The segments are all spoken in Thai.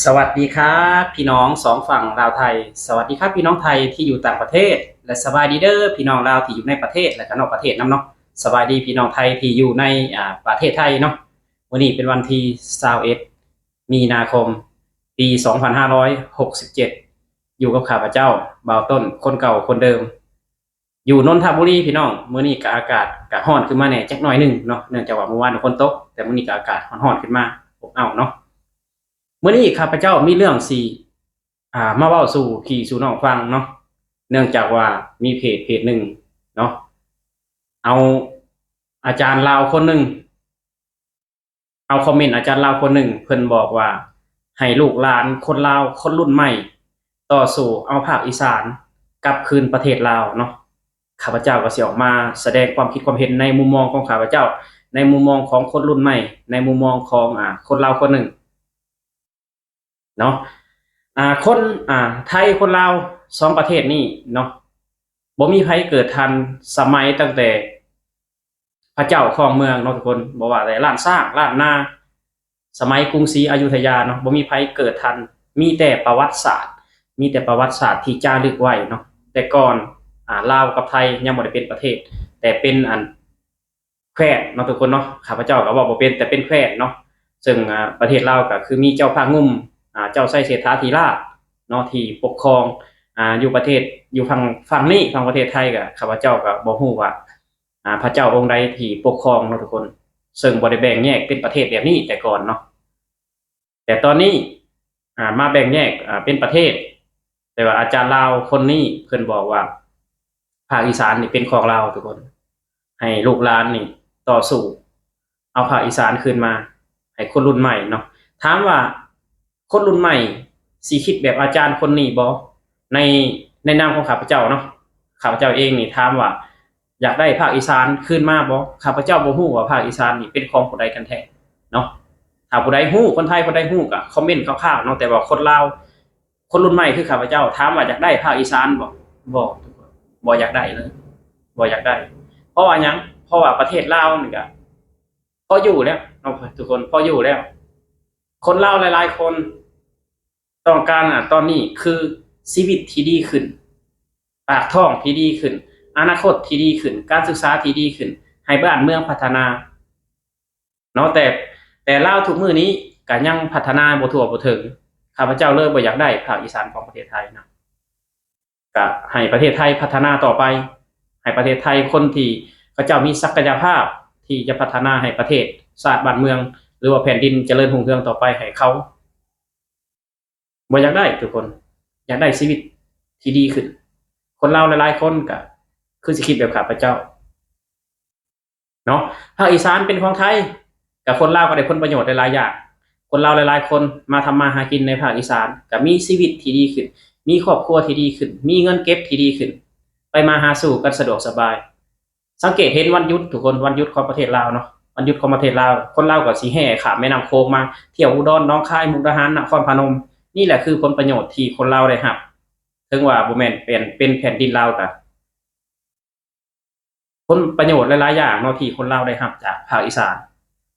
สวัสดีครับพี่น้องสองฝั่งลาวไทย สวัสดีครับพี่น้องไทยที่อยู่ต่างประเทศ และสบายดีเด้อพี่น้องลาวที่อยู่ในประเทศและก็นอกประเทศนํเนาะสบายดีพี่น้องไทยที่อยู่ในอ่าประเทศไทยเนาะวันนี้เป็นวันที่21มีนาคม ปี 2567 อยู่กับข้าพเจ้าบ่าวต้นคนเก่าคนเดิม อยู่นนทบุรีพี่น้องมื้อนี้ก็อากาศก็ร้อนขึ้นมาแหน่จักหน่อยหนึ่งเนาะเนื่องจากว่าเมื่อวานฝนตกแต่มื้อนี้ก็อากาศร้อนๆขึ้นมาอบอ้าวเนาะ เมื่อนี้ข้าพเจ้ามีเรื่องสี่อ่า มาเว้าสู่พี่สู่น้องฟังเนาะเนื่องจากว่ามีเพจเพจหนึ่งเนาะเอาอาจารย์ลาวคนหนึ่งเอาคอมเมนต์อาจารย์ลาวคนหนึ่งเพิ่นบอกว่าให้ลูกหลานคนลาวคนรุ่นใหม่ ต่อสู้เอาภาคอีสานกลับคืนประเทศลาวเนาะข้าพเจ้าก็เสิออกมาแสดงความคิดความเห็นในมุมมองของข้าพเจ้า ในมุมมองของคนรุ่นใหม่ ในมุมมองของอ่าคนลาวคนหนึ่ง เนาะอ่าคนอ่าไทยคนลาวสองประเทศนี้เนาะบ่มีใครเกิดทันสมัยตั้งแต่ พระเจ้าครองเมืองเนาะทุกคนบ่ว่าแต่ล้านสร้างล้านนา สมัยกรุงศรีอยุธยาเนาะบ่มีใครเกิดทัน มีแต่ประวัติศาสตร์ มีแต่ประวัติศาสตร์ที่จารึกไว้เนาะแต่ก่อนอ่าลาวกับไทยยังบ่ได้เป็นประเทศ แต่เป็นอันแคว้นเนาะทุกคนเนาะข้าพเจ้าก็บอกบ่เป็นแต่เป็นแคว้นเนาะซึ่งประเทศลาวก็คือมีเจ้าพระงุ่ม เจ้าไส้เศรษฐาธิราชเนาะที่ปกครองอ่าอยู่ประเทศอยู่ฝั่งฝั่งนี้ฝั่งประเทศไทยก็ข้าพเจ้าก็บ่ฮู้ว่าอ่าพระเจ้าองค์ใดที่ปกครองเนาะทุกคน ซึ่งบ่ได้แบ่งแยกเป็นประเทศแบบนี้แต่ก่อนเนาะแต่ตอนนี้อ่ามาแบ่งแยกอ่าเป็นประเทศ แต่ว่าอาจารย์ลาวคนนี้เพิ่นบอกว่าภาคอีสานนี่เป็นของเราทุกคน ให้ลูกหลานนี่ต่อสู้เอาภาคอีสานคืนมา ให้คนรุ่นใหม่เนาะถามว่า คนรุ่นใหม่สีคิดแบบอาจารย์คนนี้บอในในนามของข้าพเจ้าเนาะข้าพเจ้าเองนี่ถามว่า อยากได้ภาคอีสานขึ้นมาบอข้าพเจ้าบ่ฮู้ว่าภาคอีสานนี่เป็นของผู้ใดกันแท้เนาะถ้าผู้ใดฮู้คนไทยคนใดฮู้ก็คอมเมนต์คร่าวๆเนาะแต่ว่าคนลาวคนรุ่นใหม่คือข้าพเจ้าถามว่าอยากได้ภาคอีสานบ่บ่บ่อยากได้เลยบ่อยากได้ เพราะว่ายังเพราะว่าประเทศลาวนี่ก็พออยู่แล้วเนาะทุกคนพออยู่แล้ว คนเล่าวหลาย ๆ คน ต้องการอะตอนนี้คือชีวิตที่ดีขึ้น ปากท้องที่ดีขึ้น อนาคตที่ดีขึ้น การศึกษาที่ดีขึ้น ให้บ้านเมืองพัฒนาเนาะแต่แต่เล่าทุกมือนี้ก็ยังพัฒนาบ่ทั่วบ่ถึงข้าพเจ้าเลยบ่อยากได้ภาคอีสานของประเทศไทยนะก็ให้ประเทศไทยพัฒนาต่อไป ให้ประเทศไทยคนที่เขาเจ้ามีศักยภาพที่จะพัฒนาให้ประเทศชาติบ้านเมือง หรือว่าแผ่นดินเจริญรุ่งเรืองต่อไปให้เขา บ่อยากได้ทุกคน อยากได้ชีวิตที่ดีขึ้น คนเราหลายๆคนก็คือสิคิดแบบข้าพเจ้าเนาะภาคอีสานเป็นของไทยกับคนลาวก็ได้ผลประโยชน์หลายๆอย่างคนลาวหลายๆ คนมาทำมาหากินในภาคอีสานก็มีชีวิตที่ดีขึ้น มีครอบครัวที่ดีขึ้น มีเงินเก็บที่ดีขึ้น ไปมาหาสู่กันสะดวกสบาย สังเกตเห็นวันหยุดทุกคนวันหยุดของประเทศลาวเนาะวันหยุดของประเทศลาวคนลาวก็สิแห่ขามแม่น้ำโขงมาเที่ยวอุดรน้องคายมุกดาหารนครพนม นี่แหละคือผลประโยชน์ที่คนลาได้รับถึงว่าบ่แม่นเป็นเป็นแผ่นดินลาวก็ผลประโยชน์หลายๆอย่างเนาะที่คนลาได้รับจากภาคอีสาน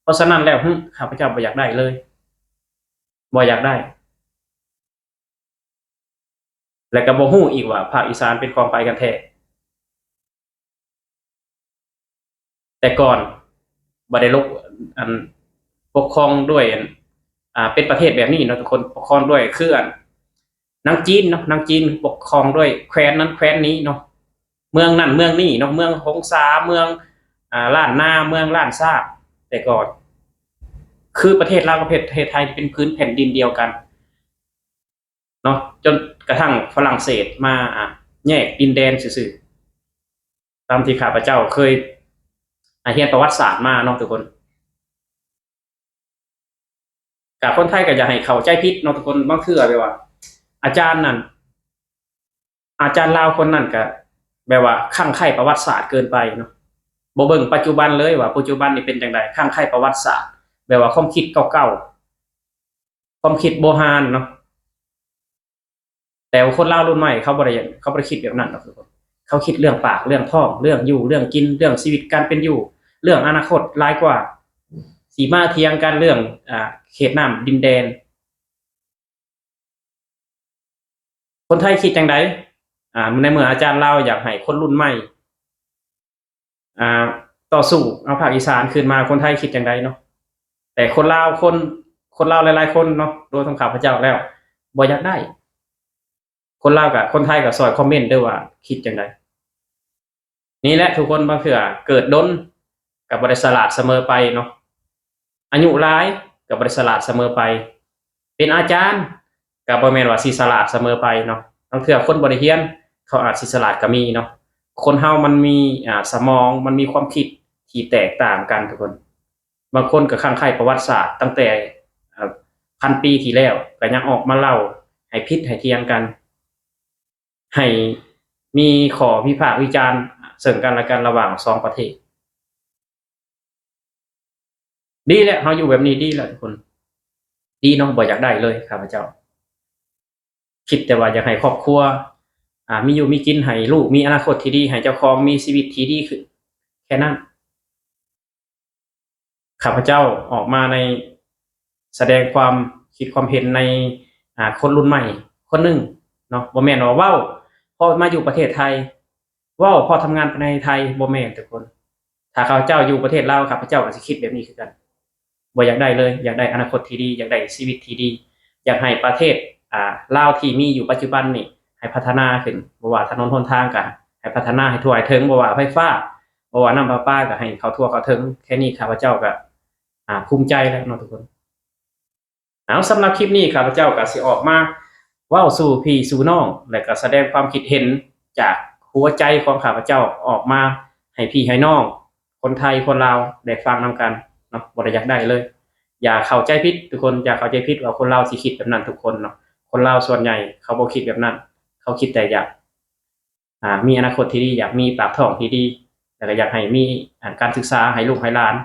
เพราะฉะนั้นแล้วข้าพเจ้าบ่อยากได้เลยบ่อยากได้ และก็บ่ฮู้อีกว่าภาคอีสานเป็นของไปกันแท้แต่ก่อนบ่ได้ลกอันปกครองด้วย อ่าเป็นประเทศแบบนี้เนาะทุกคนปกครองด้วยเคืออันนางจีนเนาะนางจีนปกครองด้วยแคว้นนั้นแคว้นนี้เนาะเมืองนั่นเมืองนี้เนาะเมืองหงสาเมืองอ่าล้านนาเมืองล้านซาบแต่ก่อน คือประเทศลาวกับประเทศไทยเป็นพื้นแผ่นดินเดียวกันเนาะจนกระทั่งฝรั่งเศสมาอะแยกดินแดนซื่อตามที่ข้าพเจ้าเคยอะเรียนประวัติศาสตร์มาเนาะทุกคน กับคนไทยก็อย่าให้เขาใจผิดนาะทุกคนบางเทื่อแบบว่า อาจารย์นั่นอาจารย์ลาวคนนั้นก็แบบว่าข้างไข่ประวัติศาสตร์เกินไปเนาะบ่เบิ่งปัจจุบันเลยว่าปัจจุบันนี่เป็นจังไดข้างไข่ประวัติศาสตร์แบบว่าความคิดเก่าๆความคิดโบราณเนาะแต่ว่าคนเล่ารุ่นใหม่เขาบริยเขาบริคิดแบบนั้นหรอกทุกคนเขาคิดเรื่องปากเรื่องท้องเรื่องอยู่เรื่องกินเรื่องชีวิตการเป็นอยู่ เรื่องอนาคตร้ายกว่า สีมาเทียงกันเรื่องอ่าเขตน้ำดินแดน คนไทยคิดจังไดอ่าในเมื่ออาจารย์เล่าอยากให้คนรุ่นใหม่อ่าต่อสู้เอาภาคอีสานขึ้นมาคนไทยคิดจังไดเนาะแต่คนลาวคนคนลาวหลาย ๆ คนเนาะโดยทางข่าวพระเจ้าแล้วบ่อยากได้ คนลาวกับคนไทยกับซอยคอมเมนต์ด้วยว่าคิดจังไดนี่แหละทุกคนบางเถื่อเกิดด้นกับบริสลาดเสมอไปเนาะ อายุร้ายกับบริสลาดเสมอไป เป็นอาจารย์กับบริเมนว่าสีสลาดเสมอไปเนาะบางเถื่อคนบริเฮียน เขาอาจสิสลาดก็มีเนาะคนเฮามันมีอ่าสมองมันมีความคิดที่แตกต่างกันทุกคน บางคนก็ข้างใครประวัติศาสตร์ ตั้งแต่พันปีที่แล้วก็ยังออกมาเล่าให้พิษให้เทียงกัน ให้มีขอพิพากษ์วิจารณ์เสริมกันและกันระหว่างสองประเทศ ดีแล้วเราอยู่แบบนี้ดีแล้วทุกคน ดีน้องบ่อยากได้เลยข้าพเจ้า คิดแต่ว่าอยากให้ครอบครัว อ่า มีอยู่มีกินให้ลูกมีอนาคตที่ดีให้เจ้าของมีชีวิตที่ดีขึ้นแค่นั้นข้าพเจ้าออกมาในแสดงความคิดความเห็นในอ่าคนรุ่นใหม่ คนหนึ่งเนาะบ่แม่นว่าว้าพอมาอยู่ประเทศไทยว้าพอทำงานในไทยบ่แม่นทุกคน ถ้าข้าพเจ้าอยู่ประเทศลาวข้าพเจ้าก็สิคิดแบบนี้คือกัน บ่อยากได้เลย อยากได้อนาคตที่ดี อยากได้ชีวิตที่ดี อยากให้ประเทศอ่าลาวที่มีอยู่ปัจจุบันนี่ให้พัฒนาขึ้นบ่ว่าถนนหนทางก็ให้พัฒนาให้ทั่วให้ถึงบ่ว่าไฟฟ้าบ่ว่าน้ำประปาก็ให้เขาทั่วเขาถึงแค่นี้ข้าพเจ้าก็อ่าภูมิใจแล้วเนาะทุกคนเอาสำหรับคลิปนี้ข้าพเจ้าก็สิออกมาว้าวสู่พี่สู่น้องและก็แสดงความคิดเห็นจากหัวใจของข้าพเจ้าออกมา ให้พี่ให้น้อง คนไทยคนลาวได้ฟังนำกัน เนาะบ่ได้อยากได้เลย อย่าเข้าใจผิดทุกคนอย่าเข้าใจผิดว่าคนลาวสิคิดแบบนั้นทุกคนเนาะคนลาวส่วนใหญ่เขาบ่คิดแบบนั้น เขาคิดแต่อยากอ่ามีอนาคตที่ดีอยากมีปากท้องที่ดีแล้วก็อยากให้มีการศึกษาให้ลูกให้หลาน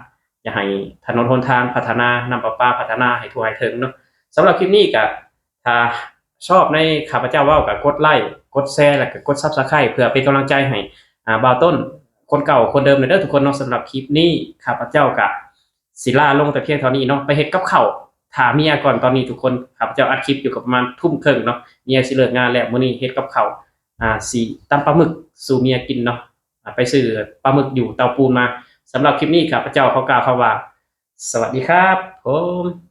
อยากให้ถนนหนทางพัฒนานำประปาพัฒนาให้ทั่วให้ถึงเนาะสำหรับคลิปนี้ก็ถ้าชอบในข้าพเจ้าว้าก็กดไลค์กดแชร์แล้วก็กด Subscribe เพื่อเป็นกำลังใจให้อ่าบ่าวต้นคนเก่าคนเดิมเด้อทุกคนเนาะสำหรับคลิปนี้ข้าพเจ้าก็ ศิลาลงแต่เพียงเท่านี้เนาะไปเฮ็ดกับเข่าถามเมียก่อนตอนนี้ทุกคนครับเจ้าอัดคลิปอยู่กับประมาณทุ่มครึ่งเนาะเมียสิเลิกงานแล้วมื้อนี้เฮ็ดกับเข่าอ่าสีตำปลาหมึกสู่เมียกินเนาะไปซื้อปลาหมึกอยู่เตาปูนมาสำหรับคลิปนี้ครับพเจ้าเขากล่าวคำว่า สวัสดีครับผม